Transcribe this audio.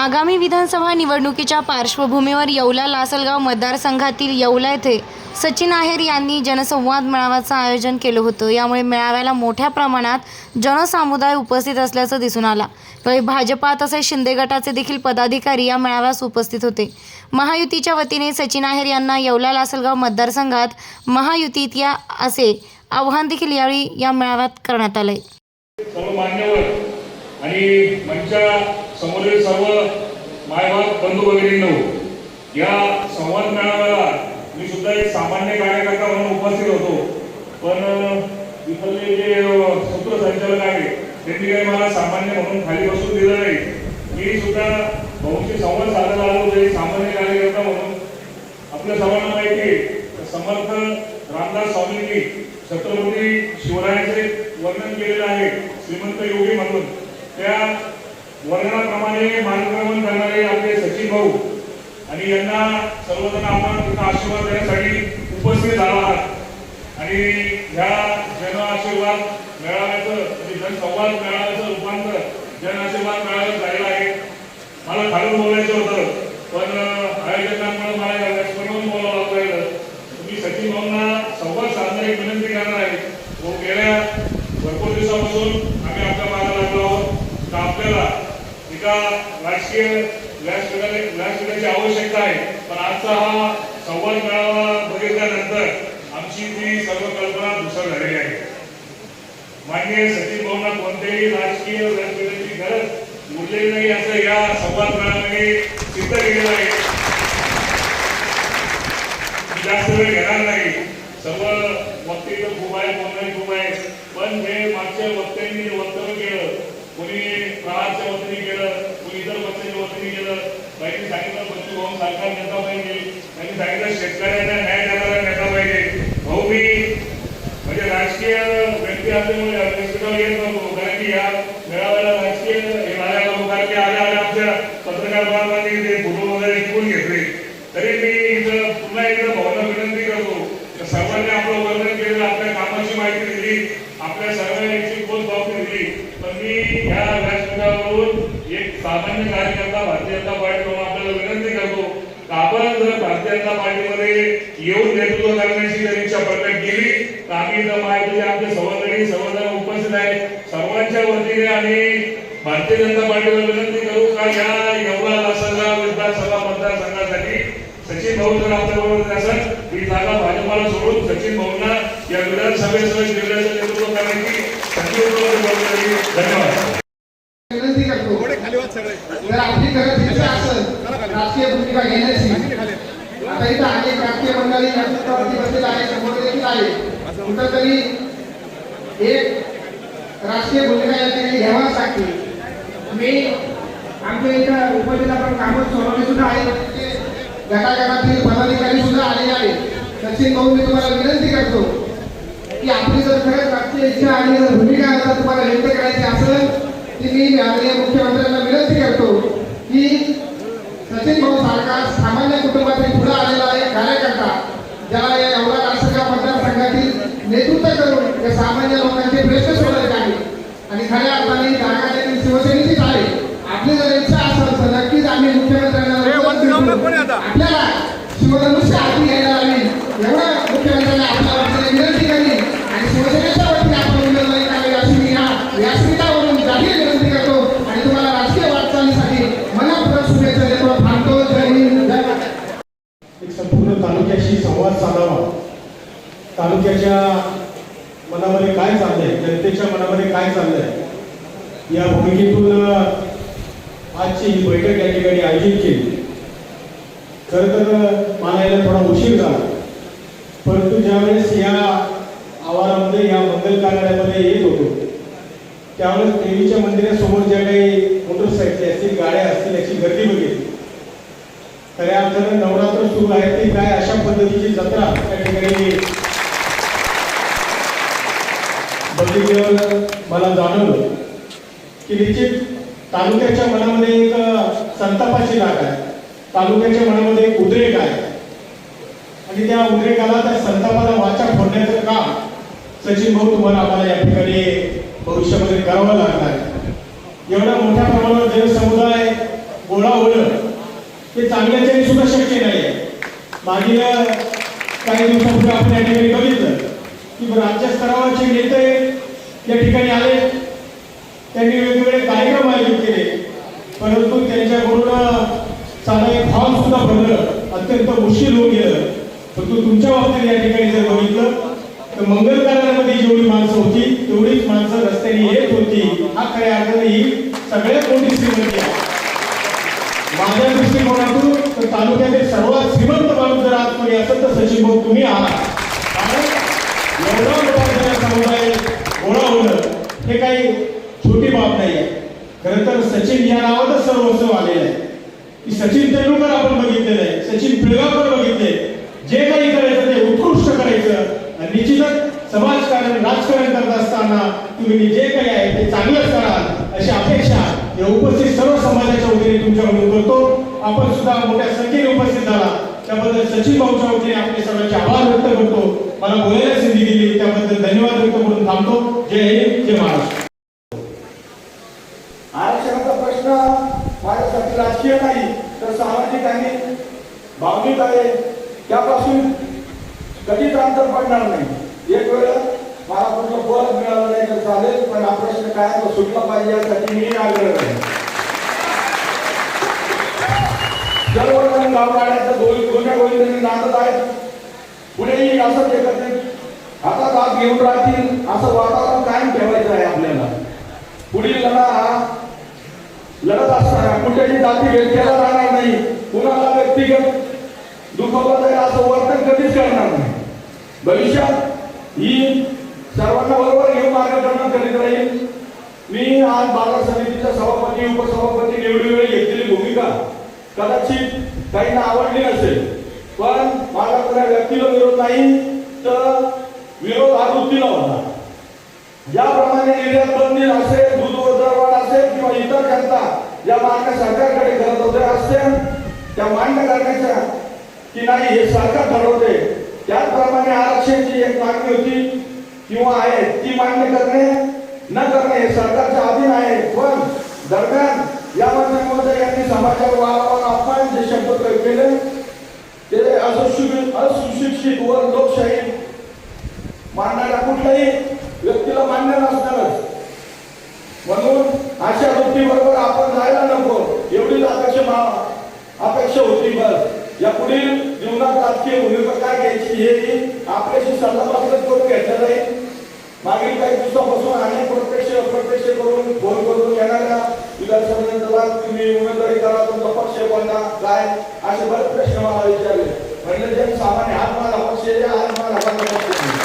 आगामी विधानसभा निवडणुकीच्या पार्श्वभूमीवर येवला लासलगाव मतदारसंघातील येवला येथे सचिन आहेर यांनी जनसंवाद मेळाव्याचं आयोजन केलं होतं. यामुळे मेळाव्याला मोठ्या प्रमाणात जनसमुदाय उपस्थित असल्याचं दिसून आला. यावेळी भाजपा तसेच शिंदे गटाचे देखील पदाधिकारी या मेळाव्यास उपस्थित होते. महायुतीच्या वतीने सचिन आहेर यांना येवला लासलगाव मतदारसंघात महायुतीत या असे आव्हान देखील यावेळी या मेळाव्यात करण्यात आलंय. समोरील सर्व मायबाप बंधू भगिनींनो या संवाद मेळाव्याला मी सुद्धा एक सामान्य कार्यकर्ता म्हणून उपस्थित होतो. पण इथले जे सूत्रसंचालक आहे त्यांनी काही मला सामान्य म्हणून खाली बसून दिलं नाही. मी सुद्धा भाऊशी संवाद साधायला आलो होतो एक सामान्य कार्यकर्ता म्हणून. आपल्या सर्वांना माहिती आहे तर समर्थ रामदास स्वामींनी छत्रपती शिवरायांचे वर्णन केलेलं आहे श्रीमंत योगी म्हणून. त्या वर्णनाप्रमाणे मार्गक्रमण करणारे आपले सचिन भाऊ आणि यांना सर्वजण आपण आशीर्वाद देण्यासाठी उपस्थित झाला आहात. आणि ह्या जन आशीर्वाद मेळाव्याचं म्हणजे जनसंवाद मेळाव्याचं रूपांतर जन आशीर्वाद मेळाव्यात झालेलं आहे. मला खालून बोलायचं होतं पण आयोजकांमुळे मला या बोलावं लागलं तुम्ही सचिन भाऊंना संवाद साधण्याची विनंती करणार आहे. व गेल्या भरपूर दिवसापासून आम्ही आपल्या मागे लागलो आहोत. तर आपल्याला एका राजकीय व्यासपीठाने व्यासपीठाची आवश्यकता आहे? पण आजचा हा संवाद मेळावा बघितल्यानंतर आमची ती सर्व कल्पना दुसर झालेली आहे. मान्य सचिन भाऊंना कोणत्याही राजकीय व्यासपीठाची गरज उरलेली नाही असं या संवाद मेळाव्याने सिद्ध केलेलं आहे. जास्त वेळ घेणार नाही. सर्व वक्ते तर खूप आहे बोलणारे खूप आहे पण हे मागच्या वक्त्यांनी वक्तव्य केलं. कोणी प्रहारच्या वतीने केलं कोणी इतर पक्षाच्या वतीने सांगितलं बच्चू भाऊ सरकार नेता पाहिजे. त्यांनी सांगितलं शेतकऱ्यांना न्याय देणारा नेता पाहिजे. भाऊ मी म्हणजे राजकीय व्यक्ती असल्यामुळे व्यासपीठावर येत नव्हतो. कारण की या मेळाव्याला राजकीय हे माझ्या नको कारण की आल्या आल्या आमच्या पत्रकार बांधवांनी ते फोटो वगैरे शिकून घेतले तरी मी इथं पुन्हा एकदा भावना विनंती करतो तर सर्वांनी आपलं वर्णन केलं आपल्या कामाची माहिती दिली आपल्या सर्वांची पोच पावती दिली पण मी ह्या व्यासपीठावरून एक सामान्य कार्यकर्ता भारतीय जनता पार्टी म्हणून आपल्याला विनंती करतो आपण जर भारतीय जनता पार्टीमध्ये येऊन नेतृत्व करण्याची जर इच्छा प्रकट केली तर आम्ही इथं माहिती आमचे सहोदरी सर्वजण उपस्थित आहेत. सर्वांच्या वतीने आम्ही भारतीय जनता पार्टीला विनंती करू का या एवढा लासलगाव विधानसभा मतदारसंघासाठी? सचिन भाऊ जर आपल्याबरोबर असत ही जागा भाजपाला सोडून सचिन भाऊंना या विधानसभेसह जिल्ह्याचं नेतृत्व करण्याची धन्यवाद. जर आपली गरज इच्छा असेल राजकीय भूमिका घेण्याची. आता इथं अनेक राजकीय मंडळी नेतृत्वावरती बसलेले आहे समोर देखील आहे. कुठं तरी एक राजकीय भूमिका या ठिकाणी घ्यावाच लागते मी आमच्या इथं उपजिल्हा कामं सोडवले सुद्धा आहे. गटागटातील पदाधिकारी सुद्धा आलेले आहेत. सचिन भाऊ मी तुम्हाला विनंती करतो की आपली जर खरंच राजकीय इच्छा आणि जर भूमिका जर तुम्हाला व्यक्त करायची असेल ती मी माननीय मुख्यमंत्र्यांना विनंती करतो की सचिन भाऊ सारखा सामान्य कुटुंबातील पुढे आलेला एक कार्यकर्ता ज्याला या एवढा राष्ट्रगाव मतदारसंघातील नेतृत्व करून या सामान्य लोकांचे प्रश्न सोडवायचे आहे आणि खऱ्या अर्थाने जागा देखील शिवसेनेचीच आहे. आपली जर इच्छा असेल तर नक्कीच आम्ही मुख्यमंत्र्यांना आपल्याला शिवधनुष्य भूमिकेतून आजची ही बैठक या ठिकाणी आयोजित केली. खर तर मला यायला थोडा उशीर झाला. परंतु ज्यावेळेस या आवारामध्ये या मंगल कार्यालयामध्ये येत होतो त्यावेळेस देवीच्या मंदिरासमोर ज्या काही मोटरसायकल असतील गाड्या असतील याची गर्दी बघितली खऱ्या अर्थानं नवरात्र सुरू आहे ते काय अशा पद्धतीची जत्रा त्या ठिकाणी बघितल्यावर मला जाणवलं. की निश्चित तालुक्याच्या मनामध्ये एक संतापाची लाट आहे. तालुक्याच्या मनामध्ये एक उद्रेक आहे. आणि त्या उद्रेकाला त्या संतापाला वाचा फोडण्याचं काम सचिन भाऊ तुम्हाला आम्हाला या ठिकाणी भविष्यामध्ये करावं लागणार आहे. एवढ्या मोठ्या प्रमाणावर जनसमुदाय गोळा ओळख ते चांगल्याच्याने सुद्धा शक्य नाही आहे मागील काही दिवसापूर्वी आपण या ठिकाणी बघितलं की राज्य स्तरावरचे नेते या ठिकाणी आले. त्यांनी वेगवेगळे कार्यक्रम आयोजित केले. परंतु त्यांच्याकडून साधा एक फॉर्म सुद्धा भरलं. अत्यंत मुश्किल होऊन गेलं. परंतु तुमच्या बाबतीत या ठिकाणी जर बघितलं तर मंगल जेवढी माणसं होती तेवढीच माणसं रस्त्याने येत होती. हा खऱ्या अर्थाने ही सगळ्यात मोठी श्रीमंती आहे. माझ्या दृष्टिकोनातून तर तालुक्यातील सर्वात श्रीमंत माणूस जर आतमध्ये असेल तर सचिन भाऊ तुम्ही आहात. कारण एवढा मोठा समुदाय गोळा होणं हे काही छोटी बाब नाही आहे. खरं तर सचिन या नावातच सर्वस्व आलेलं आहे. की सचिन तेंडुलकर आपण बघितलेलं आहे. सचिन पिळगावकर बघितले. जे काही करायचं ते उत्कृष्ट करायचं. आणि निश्चितच समाजकारण राजकारण करत असताना तुम्ही जे काही आहे ते चांगलंच कराल अशी अपेक्षा या उपस्थित सर्व समाजाच्या वतीने तुमच्याकडून करतो. आपण सुद्धा मोठ्या संख्येने उपस्थित झाला. त्याबद्दल सचिन भाऊच्या वतीने आपले सर्वांचे आभार व्यक्त करतो. मला बोलायला संधी दिली त्याबद्दल धन्यवाद व्यक्त करून थांबतो जय हिंद जय महाराष्ट्र आरक्षणाचा प्रश्न माझ्यासाठी राजकीय नाही तर सामाजिक आणि भावनिक आहे त्यापासून कधीच अंतर पडणार नाही. एक वेळ मला कुठलं पद मिळालं नाही तर चालेल पण हा प्रश्न काय तो सुटला पाहिजे यासाठी मी आग्रह आहे. सर्वजण गावगाड्याच्या दोन दोन्ही नांदत आहेत. पुढेही असंच एकत्रित आता हात घेऊन राहतील असं वातावरण कायम ठेवायचं आहे आपल्याला. पुढील लढा हा लढत असताना कुठेही जाती भेद केला जाणार नाही. कुणाला व्यक्तिगत दुखवलं जाईल असं वर्तन कधीच करणार नाही. भविष्यात ही सर्वांना बरोबर घेऊन मार्गदर्शन करीत राहील मी आज बाजार समितीच्या सभापती उपसभापती निवडीवेळी घेतलेली भूमिका कदाचित काहींना आवडली नसेल पण माझा कुठल्या व्यक्तीला विरोध नाही तर विरोध हा वृत्तीला होता ज्याप्रमाणे निर्यात बंदी असेल दूध दरवाढ असेल किंवा इतर जनता ज्या मागण्या सरकारकडे करत होते असतील त्या मान्य करण्याच्या की नाही हे सरकार ठरवते त्याचप्रमाणे आरक्षणची एक मागणी होती किंवा आहे ती मान्य करणे न करणे हे सरकारच्या अधीन आहे. पण दरम्यान यामध्ये मोदी यांनी समाजावर वारंवार अपमान जे शब्द प्रयोग केले ते असुशिक्षित असुशिक्षित व लोकशाही मानणाऱ्या कुठल्याही व्यक्तीला मान्य नसणारच. म्हणून अशा गोष्टीबरोबर आपण जायला नको. एवढीच अपेक्षा अपेक्षा होती बस. या पुढील जीवनात राजकीय भूमिका काय घ्यायची हे आपल्याशी सल्लामसलत करून घेतलं आहे. मागील काही दिवसापासून आणि प्रत्यक्ष अप्रत्यक्ष करून फोन करून येणाऱ्या विधानसभेला तुम्ही उमेदवारी करा तुमचा पक्ष कोणता काय असे बरेच प्रश्न मला विचारले. म्हणजे जन सामान्य हात माझा पक्ष आहे, पक्ष